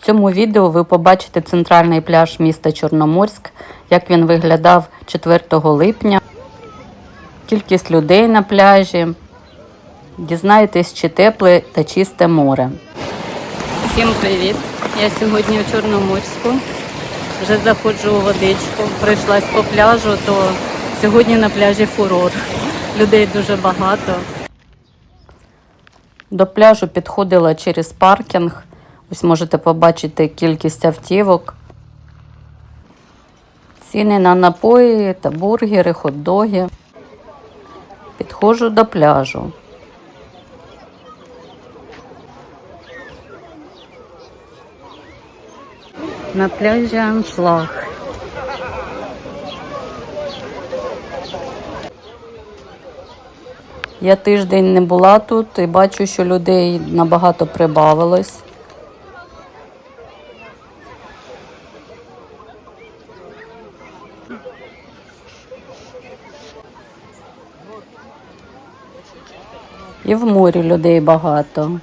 В цьому відео ви побачите центральний пляж міста Чорноморськ, як він виглядав 4 липня, кількість людей на пляжі. Дізнаєтесь, чи тепле та чисте море. Всім привіт! Я сьогодні у Чорноморську. Вже заходжу у водичку, пройшлась по пляжу, то сьогодні на пляжі фурор. Людей дуже багато. До пляжу підходила через паркінг. Ось можете побачити кількість автівок. Ціни на напої та бургери, хот-доги. Підходжу до пляжу. На пляжі аншлаг. Я тиждень не була тут і бачу, що людей набагато прибавилось. І в морі людей багато.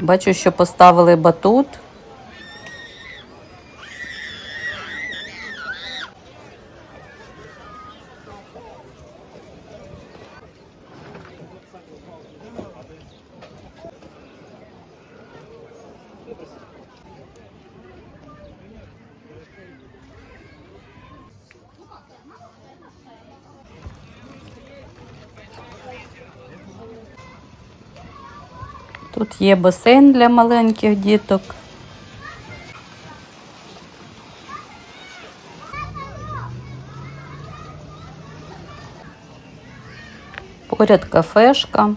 Бачу, що поставили батут. Тут є басейн для маленьких діток. Поряд кафешка.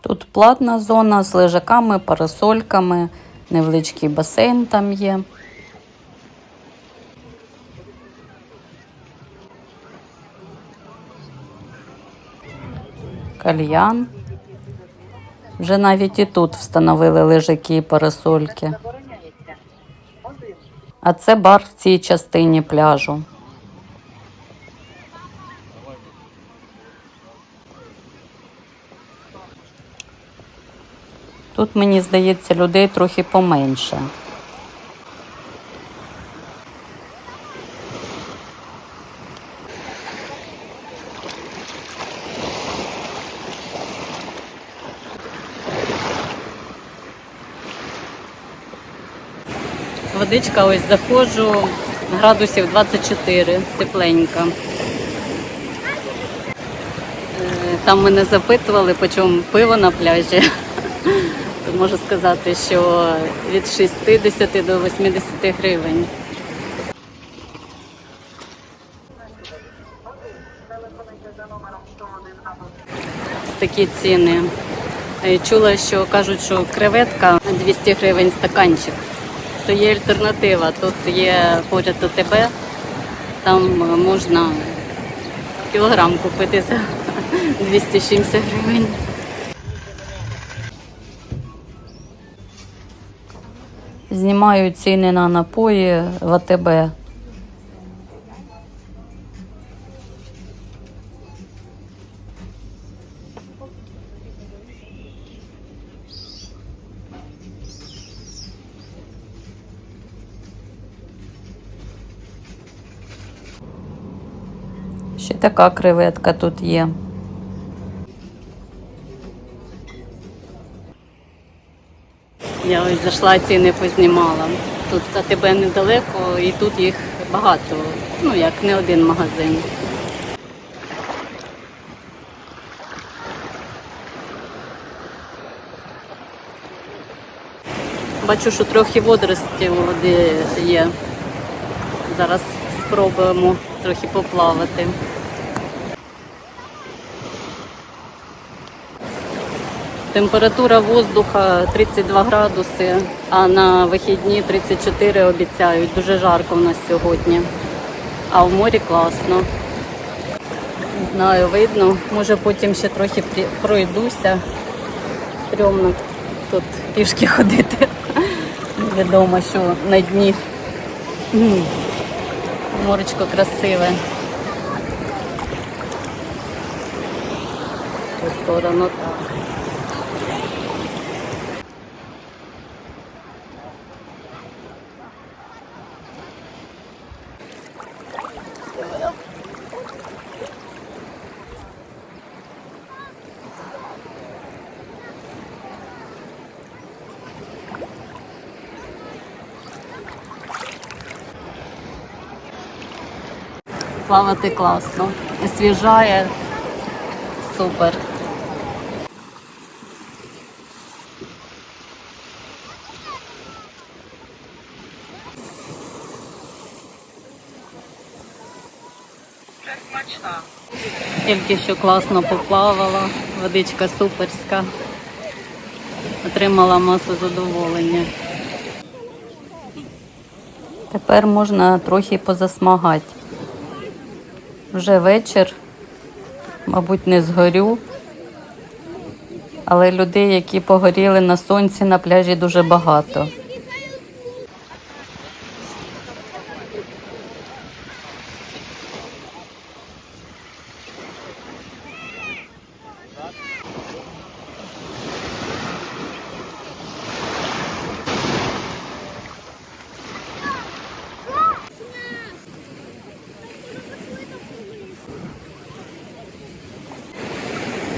Тут платна зона з лежаками, парасольками, невеличкий басейн там є. Кальян. Вже навіть і тут встановили лежаки і парасольки. А це бар в цій частині пляжу. Тут, мені здається, людей трохи поменше. Водичка ось заходжу, градусів 24, тепленька. Е, Там мене запитували, по чому пиво на пляжі. То можу сказати, що від 60 до 80 гривень. Такі ціни. Е, Чула, що кажуть, що креветка 200 гривень стаканчик то є альтернатива. Тут є поряд ОТБ, там можна кілограм купити за 270 гривень. Знімаю ціни на напої в АТБ. Ще така креветка тут є. Я ось зайшла ціни познімала. Тут АТБ недалеко і тут їх багато. Ну, як не один магазин. Бачу, що трохи водоростів у воді є. Зараз спробуємо трохи поплавати. Температура воздуха 32 градуси, а на вихідні 34 обіцяють. Дуже жарко в нас сьогодні. А в морі класно. Не знаю, видно. Може потім ще трохи пройдуся. Стрьомно тут пішки ходити. Не відомо, що на дні м, моречко красиве. Ту сторону так. Плавати класно. Освіжає. Супер. Тільки що класно поплавала, водичка суперська. Отримала масу задоволення. Тепер можна трохи позасмагати. Вже вечір, мабуть, не згорю. Але людей, які погоріли на сонці на пляжі, дуже багато.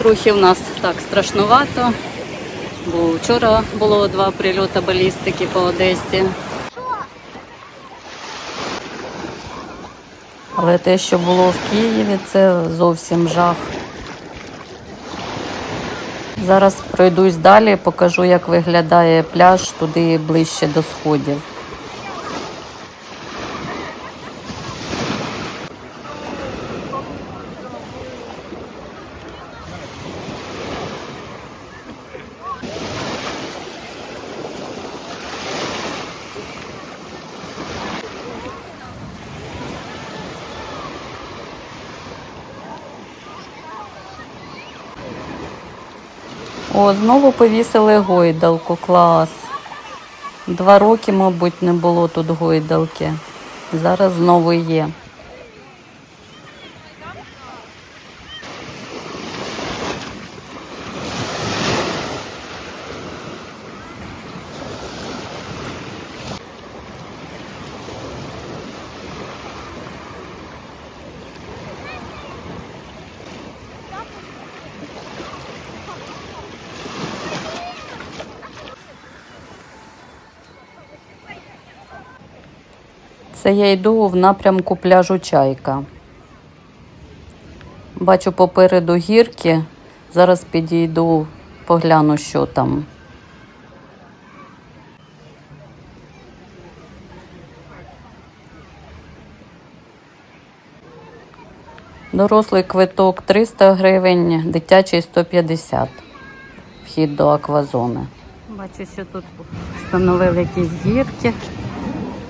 Трохи в нас так страшнувато, бо вчора було два прильоти балістики по Одесі. Але те, що було в Києві, це зовсім жах. Зараз пройдусь далі, покажу, як виглядає пляж туди ближче до сходів. О, знову повісили гойдалку, клас. Два роки, мабуть, не було тут гойдалки. Зараз знову є. Це я йду в напрямку пляжу Чайка. Бачу попереду гірки. Зараз підійду, погляну, що там. Дорослий квиток 300 гривень, дитячий 150. Вхід до аквазони. Бачу, що тут встановили якісь гірки,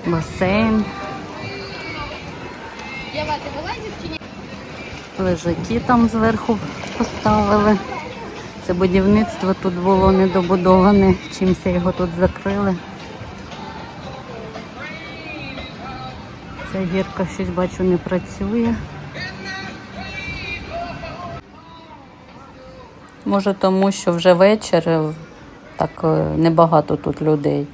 басейн. Лежаки там зверху поставили. Це будівництво тут було недобудоване, чимось його тут закрили. Ця гірка щось бачу не працює. Може тому, що вже вечір, так е, небагато тут людей.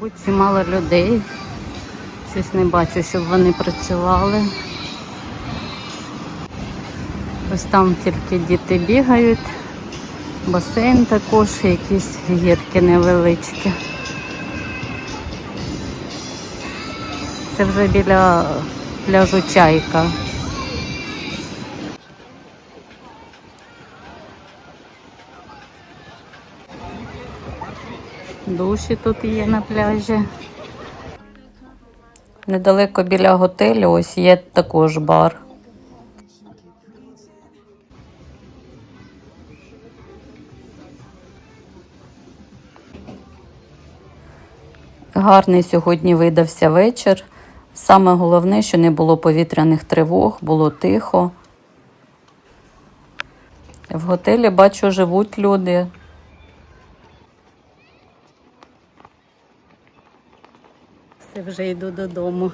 Мабуть, чимало людей. Щось не бачу, щоб вони працювали. Ось там тільки діти бігають, басейн також, якісь гірки невеличкі. Це вже біля пляжу Чайка. Душі тут є на пляжі. Недалеко біля готелю ось є також бар. Гарний сьогодні видався вечір. Саме головне, що не було повітряних тривог, було тихо. В готелі бачу, живуть люди. Все вже йду додому.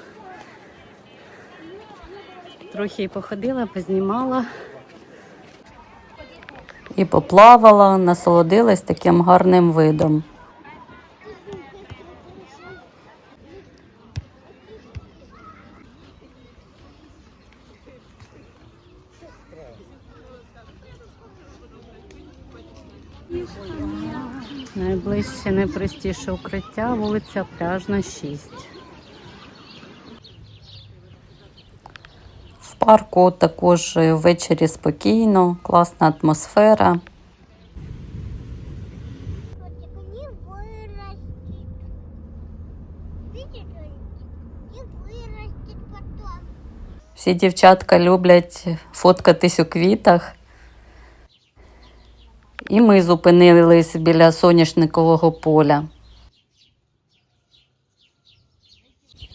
Трохи і походила, познімала. І поплавала, насолодилась таким гарним видом. Найближче найпростіше укриття вулиця Пляжна 6. Парку також ввечері спокійно, класна атмосфера. Всі дівчатка люблять фоткатись у квітах. І ми зупинились біля соняшникового поля.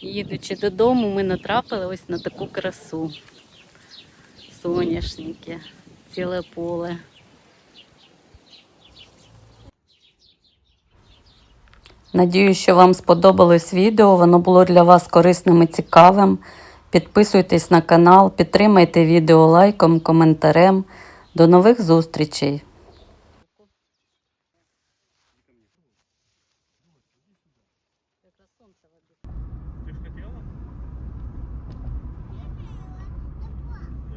Їдучи додому, ми натрапили ось на таку красу. Соняшники, ціле поле. Надію, що вам сподобалось відео. Воно було для вас корисним і цікавим. Підписуйтесь на канал, підтримайте відео лайком, коментарем. До нових зустрічей!